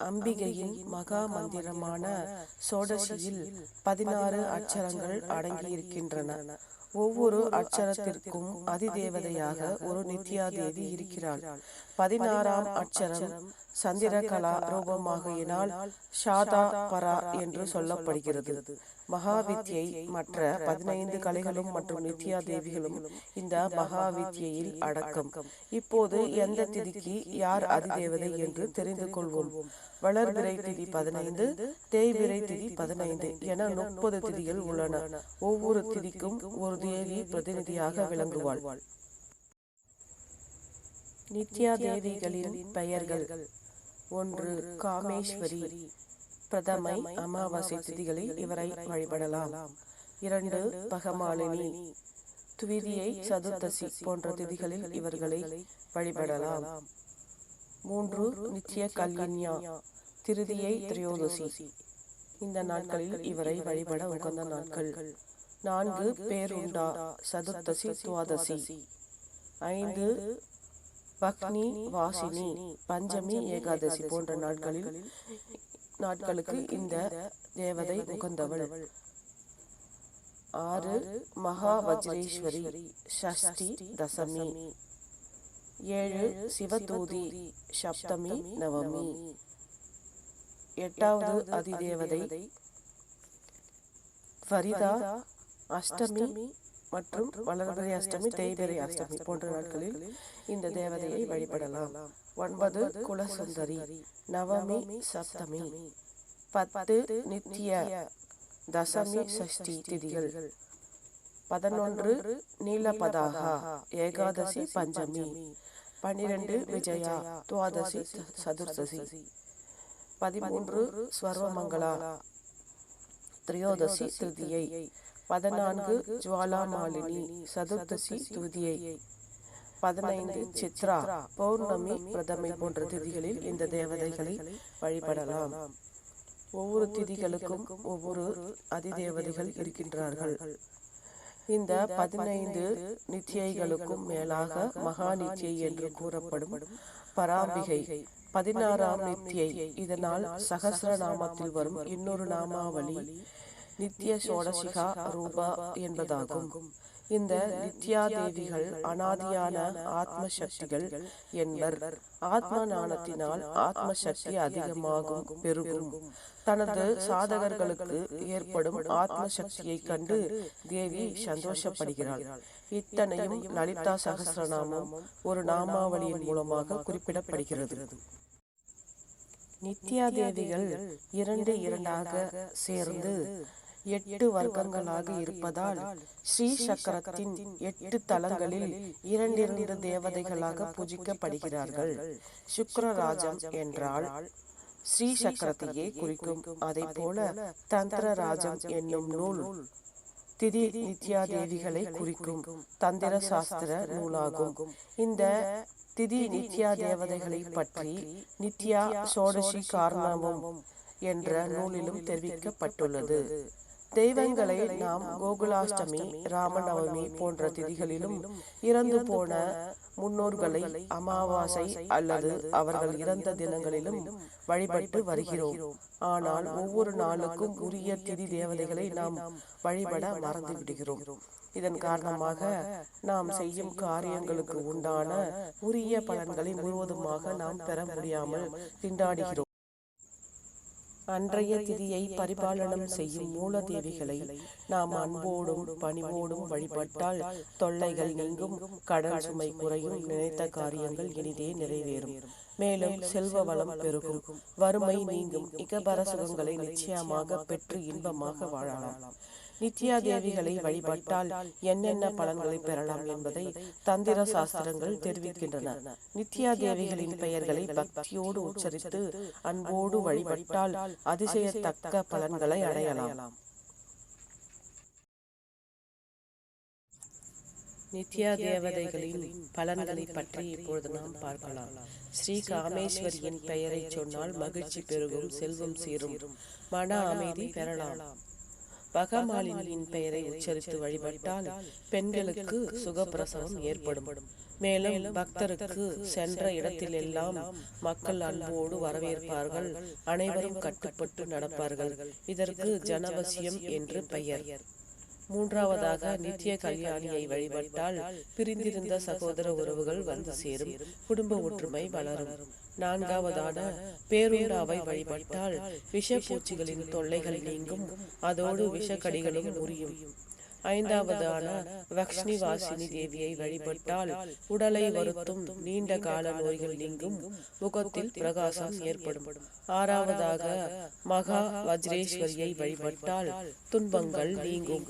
அம்பிகையின் மகா மந்திரமான சோடசியில் பதினாறு அட்சரங்கள் அடங்கியிருக்கின்றன. ஒவ்வொரு அட்சரத்திற்கும் அதிதேவதையாக ஒரு நித்யாதேவி இருக்கிறாள். பதினாறாம் அட்சரம் சந்திரகலா ரூபமாகையினால் ஷாதா பரா என்று சொல்லப்படுகிறது. மகாவித்யை மற்ற பதினைந்து கலைகளும் மற்றும் நித்யா தேவிகளும் இந்த மகாவித்யில் அடக்கம். இப்போது எந்த திதிக்கு யார் அதிதேவதை என்று தெரிந்து கொள்வோம். வளர்பிறை திதி பதினைந்து தேய்பிறை திதி பதினைந்து என முப்பது திதிகள் உள்ளன. ஒவ்வொரு திதிக்கும் ஒரு தேவி பிரதிநிதியாக விளங்குவாள். நித்யா தேவிகளின் பெயர்கள். ஒன்று காமேஸ்வரி. பிரதமை அமாவாசை திதிகளில் இவரை வழிபடலாம். இரண்டு பகமாலினி துவிதியை சதுர்தசி போன்ற திதிகளில் இவர்களை வழிபடலாம். மூன்று நித்ய கல்யன்யா திருதியை திரையோதசி. இந்த நாட்களில் இவரை வழிபட உகந்த நாட்கள். நான்கு பேருண்டா சதுர்தசி துவாதசி. ஐந்து பக்னி வாசினி பஞ்சமி ஏகாதசி போன்ற நாட்களில் நாட்களுக்கு இந்த தேவதை உகந்தவள். ஆறு மகா வஜ்ரேஸ்வரி ஷஷ்டி தசமி. ஏழு சிவதூதி சப்தமி நவமி. எட்டாவது அதிதேவதை. ஃபரிதா அஷ்டமி மற்றும் வளர்பிறை அஷ்டமி தேய்பிறை அஷ்டமி போன்ற நாட்களில் இந்த தேவதையை வழிபடலாம். ஒன்பது குலசுந்தரி நவமி சப்தமி பத்து நித்திய தசமி சஷ்டி திதிகள் பதினொன்று நீலபதாகா ஏகாதசி பஞ்சமி பன்னிரண்டு விஜயா துவாதசி சதுர்தசி. பதிமூன்று ஸ்வர்வமங்களா திரையோதசி திருதியை. பதினான்கு ஜுவாலாமாலினி சதுர்தசி துதியை பதினைந்து சித்ரா பௌர்ணமி பிரதமை போன்ற திதிகளில் இந்த தேவதைகளை வழிபடலாம். ஒவ்வொரு திதிகளுக்கும் ஒவ்வொரு அதிதேவதைகள் இருக்கின்றார்கள். இந்த பதினைந்து நித்தியைகளுக்கும் மேலாக மகா நித்தியை என்று கூறப்படும் பராம்பிகை. பதினாறாம் நித்தியை. இதனால் சகசிரநாமத்தில் வரும் இன்னொரு நாமாவளி நித்திய சோடசிகா ரூபா என்பதாகும். இந்த நித்யா தேவிகள் அனாதியான ஆத்ம சக்திகள் என்பர். ஆத்ம ஞானத்தினால் ஆத்ம சக்தி அதிகமாகும் பெருகும். தனது சாதகர்களுக்கு ஏற்படும் ஆத்ம சக்தியை கண்டு தேவி சந்தோஷப்படுகிறாள். இத்தனையும் லலிதா சகசிரநாமம் ஒரு நாமாவளியின் மூலமாக குறிப்பிடப்படுகிறது. நித்யா தேவிகள் இரண்டு இரண்டாக சேர்ந்து எட்டு வர்க்கங்களாக இருப்பதால் ஸ்ரீ சக்கரத்தின் எட்டு தலங்களில் இரண்டிரண்டு தேவதைகளாக பூஜிக்கப்படுகிறார்கள். சுக்கரராஜம் என்றால் ஸ்ரீ சக்கரத்தையே குறிக்கும். அதை போல தந்திரராஜம் என்னும் நூல் திதி நித்யா தேவிகளை குறிக்கும். தந்திர சாஸ்திர நூலாகும். இந்த திதி நித்யா தேவதைகளை பற்றி நித்யா சோடசி காரணமும் என்ற நூலிலும் தெரிவிக்கப்பட்டுள்ளது. தெய்வங்களை நாம் கோகுலாஷ்டமி ராமநவமி போன்ற திதிகளிலும் இறந்து போன முன்னோர்களை அமாவாசை அல்லது அவர்கள் இறந்த தினங்களிலும் வழிபட்டு வருகிறோம். ஆனால் ஒவ்வொரு நாளுக்கும் உரிய திதி தேவதைகளை நாம் வழிபட மறந்து விடுகிறோம். இதன் காரணமாக நாம் செய்யும் காரியங்களுக்கு உண்டான உரிய பலன்களை முழுவதுமாக நாம் பெற முடியாமல் திண்டாடுகிறோம். அன்றைய திதியை பரிபாலனம் செய்யும் மூல தேவிகளை நாம் அன்போடும் பணிவோடும் வழிபட்டால் தொல்லைகள் நீங்கும் கடன் சுமை குறையும் நினைத்த காரியங்கள் இனிதே நிறைவேறும். மேலும் செல்வ வளம் பெருகும். வறுமை நீங்கும். இகபர சுகங்களை நிச்சயமாக பெற்று இன்பமாக வாழலாம். நித்யா தேவிகளை வழிபட்டால் என்னென்ன பலன்களை பெறலாம் என்பதை தந்திர சாஸ்திரங்கள் தெரிவிக்கின்றன. நித்யா தேவிகளின் பெயர்களை பக்தியோடு உச்சரித்து அன்போடு வழிபட்டால் அதிசயத்தக்க பலன்களை அடையலாம். நித்யா தேவதைகளின் பலன்களை பற்றி இப்பொழுது நாம் பார்க்கலாம். ஸ்ரீ காமேஸ்வரியின் பெயரை சொன்னால் மகிழ்ச்சி பெருகும் செல்வம் சீரும். மன அமைதி பெறலாம். பகமாலினியின் பெயரை உச்சரித்து வழிபட்டால் பெண்களுக்கு சுகப்பிரசவம் ஏற்படும். மேலும் பக்தருக்கு சென்ற இடத்திலெல்லாம் மக்கள் அன்போடு வரவேற்பார்கள். அனைவரும் கட்டுப்பட்டு நடப்பார்கள். இதற்கு ஜனவசியம் என்று பெயர். மூன்றாவதாக நித்திய கல்யாணியை வழிபட்டால் பிரிந்திருந்த சகோதர உறவுகள் வந்து சேரும். குடும்ப ஒற்றுமை வளரும். நான்காவதான பேருண்டாவை வழிபட்டால் விஷப்பூச்சிகளின் தொல்லைகள் நீங்கும். அதோடு விஷக்கடிகளும் முறியும். ஐந்தாவதான வக்ஷ்ணி வாசினி தேவியை வழிபட்டால் உடலை வருத்தும் நீண்ட கால நோய்கள் நீங்கும் முகத்தில் பிரகாசம் ஏற்படும். ஆறாவதாக மகா வஜ்ரேஸ்வரியை வழிபட்டால் துன்பங்கள் நீங்கும்.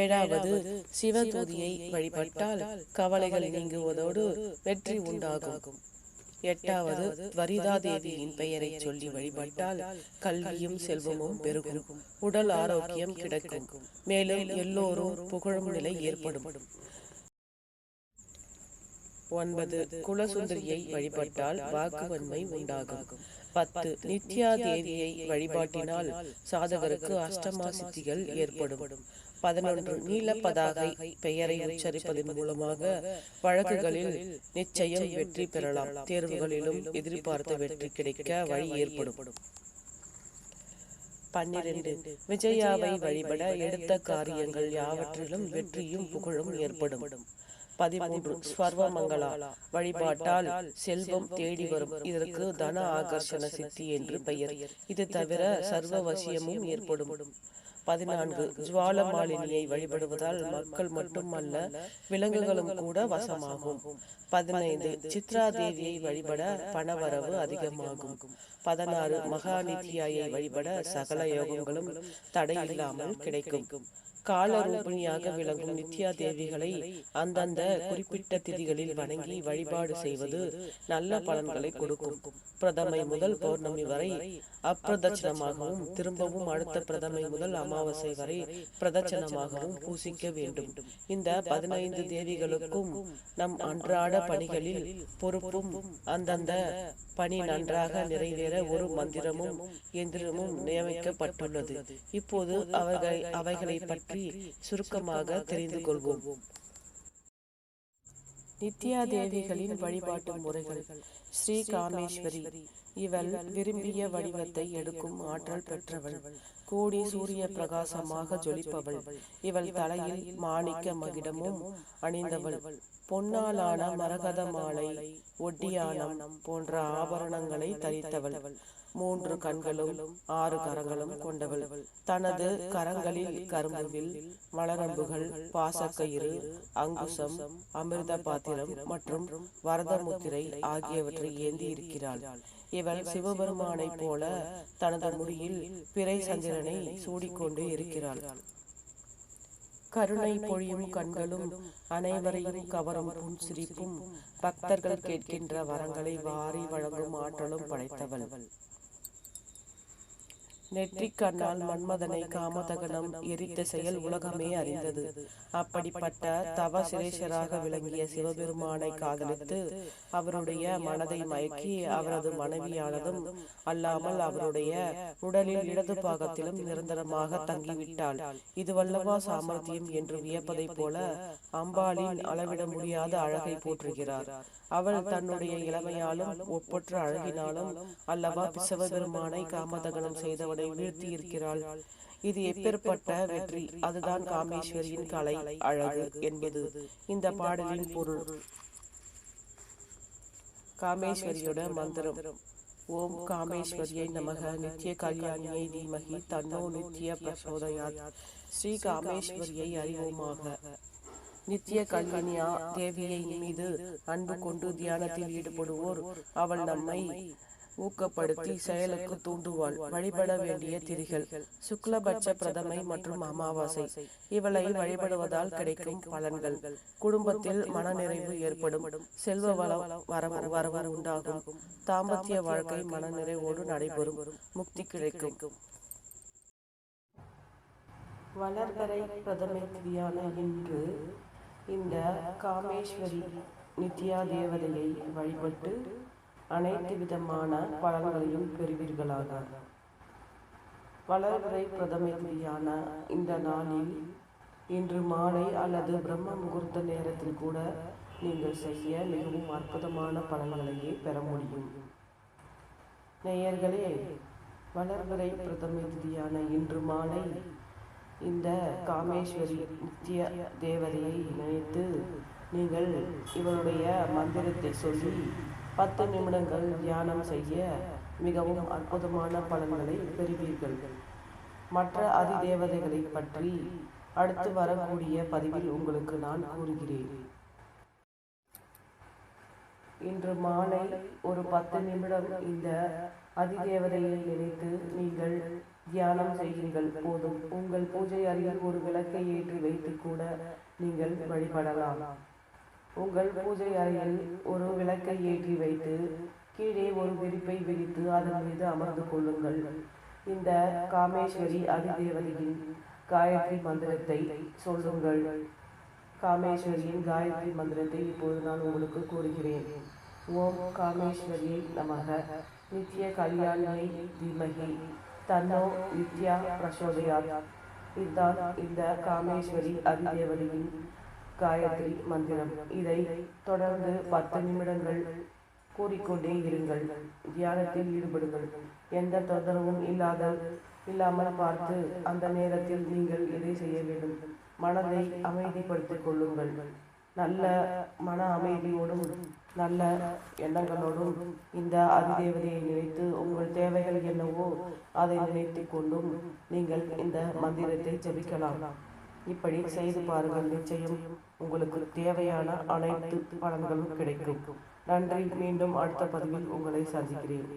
ஏழாவது சிவதூதியை வழிபட்டால் கவலைகள் நீங்குவதோடு வெற்றி உண்டாகும். எட்டாவது துவரிதா தேவியின் பெயரை சொல்லி வழிபட்டால் கல்வியும் செல்வமும் பெருகும். உடல் ஆரோக்கியம் கிடைக்கும். மேலும் எல்லோரும் புகழும் நிலை ஏற்படும். ஒன்பது குலசுந்தரியை வழிபட்டால் வாக்குவன்மை உண்டாகும். பத்து நித்யா தேவியை வழிபாட்டினால் சாதகருக்கு அஷ்டமா சித்திகள் ஏற்படும். பதினொன்று நீலப்பதாகை பெயரை உச்சரிப்பதன் மூலமாக வழக்குகளில் நிச்சயம் வெற்றி பெறலாம். தேர்வுகளிலும் எதிர்பார்த்த வெற்றி கிடைக்க வழி ஏற்படும். பன்னிரண்டு விஜயாவை வழிபட எடுத்த காரியங்கள் யாவற்றிலும் வெற்றியும் புகழும் ஏற்படும். பதிமூன்று ஸ்வர்வமங்களா. வழிபாட்டால் செல்வம் தேடி வரும். இதற்கு தன ஆகர்ஷண சித்தி என்று பெயர். இது தவிர சர்வ வசியமும் ஏற்படும். பதினான்கு ஜுவாலமாலினியை வழிபடுவதால் மக்கள் மட்டுமல்ல விலங்குகளும் கூட வசமாகும். பதினைந்து சித்ரா தேவியை வழிபட பணவரவு அதிகமாகும். பதினாறு மகாநித்யாயை வழிபட சகல யோகங்களும் தடையில்லாமல் கிடைக்கும். காலரூபிணியாக விளங்கும் நித்யா தேவிகளை அந்தந்த குறிப்பிட்ட திதிகளில் வணங்கி வழிபாடு செய்வது நல்ல பலன்களை கொடுக்கும். பிரதமை முதல் பௌர்ணமி வரை அப்பிரதட்சணமாகவும் திரும்பவும் அடுத்த பிரதமை முதல் அமாவாசை வரை பிரதட்சணமாகவும் பூசிக்க வேண்டும். இந்த பதினைந்து தேவிகளுக்கும் நம் அன்றாட பணிகளில் பொறுப்பும் அந்தந்த பணி நன்றாக நிறைவேற ஒரு மந்திரமும் எந்திரமும் நியமிக்கப்பட்டுள்ளது. இப்போது அவர்கள் அவைகளை பற்றி சுருக்கமாக தெரிந்து கொள்வோம். நித்யா தேவிகளின் வழிபாட்டு முறைகள். ஸ்ரீ காமேஸ்வரி இவள் விரும்பிய வடிவத்தை எடுக்கும் ஆற்றல் பெற்றவள். கோடி சூரிய பிரகாசமாக ஜொலிப்பவள். இவள் தலையில் மாணிக்க மகிடமும் அணிந்தவள். பொன்னாலான மரகத மாலை ஒட்டியானம் போன்ற ஆபரணங்களை தரித்தவள். மூன்று கண்களும் ஆறு கரங்களும் கொண்டவள். தனது கரங்களில் கரும்புவில் மலரம்புகள் பாசக்கயிறு அங்குசம் அமிர்த பாத்திரம் மற்றும் வரதமுத்திரை ஆகியவற்றை ஏந்தி இருக்கிறாள் இவள் சிவபெருமானைப் போல தனது முடியில் பிறை சந்திரனை சூடிக்கொண்டு இருக்கிறாள். கருணை பொழியும் கண்களும் அனைவரையும் கவரும் புன் சிரிப்பும் பக்தர்கள் கேட்கின்ற வரங்களை வாரி வழங்கும் ஆற்றலும் படைத்தவள். நெற்றிக் கண்ணால் மன்மதனை காமதகனம் எரித்த செயல் உலகமே அறிந்தது. அப்படிப்பட்ட தவ சிரேஷராக விளங்கிய சிவபெருமானை காதலித்து அவருடைய மனதை மயக்கி அவரது மனைவியானதும் அல்லாமல் அவருடைய உடலில் இடது பாகத்திலும் நிரந்தரமாக தங்கிவிட்டாள். இதுவல்லவா சாமர்த்தியம் என்று வியப்பதைப் போல அம்பாளின் அளவிட முடியாத அழகை போற்றுகிறார். அவள் தன்னுடைய இளமையாலும் ஒப்பற்ற அழகினாலும் அல்லவா சிவபெருமானை காமதகனம் செய்தவள் செய்தவனை வீழ்த்தி இருக்கிறாள் இது எப்பேற்பட்ட வெற்றி. அதுதான் காமேஸ்வரியின் கலை அழகு என்பது. இந்த பாடலின் பொருள். காமேஸ்வரியோட மந்திரம். ஓம் காமேஸ்வரியை நமக நித்திய கல்யாணியை தீமகி தன்னோ நித்திய பிரசோதயாத். ஸ்ரீ காமேஸ்வரியை அறிவோமாக. நித்திய கல்வினியா தேவியை மீது அன்பு கொண்டு தியானத்தில் ஈடுபடுவோர். அவள் நம்மை ஊக்கப்படுத்தி செயலுக்கு தூண்டுவாள். வழிபட வேண்டிய திரிகள் சுக்லபட்ச பிரதமை மற்றும் அமாவாசை. இவளை வழிபடுவதால் கிடைக்கும் பலன்கள். குடும்பத்தில் மனநிறைவு ஏற்படும். செல்வ வளம் வரவு வரவு உண்டாகும். தாம்பத்திய வாழ்க்கை மனநிறைவோடு நடைபெறும். முக்தி கிடைக்கும். வளர்கரை பிரதமை இன்று இந்த காமேஸ்வரி நித்யா தேவதையை வழிபட்டு அனைத்து விதமான பலன்களையும் பெறுவீர்களாக. வளர்பிறை பிரதம திதியான இந்த நாளில் இன்று மாலை அல்லது பிரம்ம முகூர்த்த நேரத்தில் கூட நீங்கள் செய்ய மிகவும் அற்புதமான பலன்களையே பெற முடியும். நேயர்களே வளர்பிறை பிரதமதியான இன்று மாலை இந்த காமேஸ்வரி நித்திய தேவதையை நினைத்து நீங்கள் இவருடைய மந்திரத்தை சொல்லி பத்து நிமிடங்கள் தியானம் செய்ய மிகவும் அற்புதமான பலன்களை பெறுவீர்கள். மற்ற அதிதேவதைகளை பற்றி அடுத்து வரக்கூடிய பதிவில் உங்களுக்கு நான் கூறுகிறேன். இன்று மாலை ஒரு பத்து நிமிடம் இந்த அதிதேவதையை நினைத்து நீங்கள் தியானம் செய்யுங்கள். போதும். உங்கள் பூஜை அறையில் ஒரு விளக்கை ஏற்றி வைத்து கூட நீங்கள் வழிபடலாம். உங்கள் பூஜை அறையில் ஒரு விளக்கை ஏற்றி வைத்து கீழே ஒரு விரிப்பை விரித்து அதன் மீது அமர்ந்து கொள்ளுங்கள். இந்த காமேஸ்வரி அதிதேவதையின் காயத்ரி மந்திரத்தை சொல்லுங்கள். காமேஸ்வரியின் காயத்ரி மந்திரத்தை இப்போது நான் உங்களுக்கு கூறுகிறேன். ஓம் காமேஸ்வரியை நமக. நித்திய கல்யாணியை தீமகி. தன்னோ வித்யா பிரசோதயாத் இதுதான் இந்த காமேஸ்வரி அதிதேவதையின் காயத்ரி மந்திரம் இதை தொடர்ந்து பத்து நிமிடங்கள் கூறிக்கொண்டே இருங்கள் தியானத்தில் ஈடுபடுங்கள் எந்த தொந்தரவும் இல்லாத இல்லாமல் பார்த்து அந்த நேரத்தில் நீங்கள் இதை செய்ய வேண்டும் மனதை அமைதிப்படுத்திக் கொள்ளுங்கள் நல்ல மன அமைதியோடும் நல்ல எண்ணங்களோடும் இந்த அதிதேவதையை நினைத்து உங்கள் தேவைகள் என்னவோ அதை நினைத்து கொண்டும் நீங்கள் இந்த மந்திரத்தை ஜபிக்கலாம். இப்படி செய்து பாருங்கள். நிச்சயம் உங்களுக்கு தேவையான அனைத்து பலன்களும் கிடைக்கும். நன்றி. மீண்டும் அடுத்த பதிவில் உங்களை சந்திக்கிறேன்.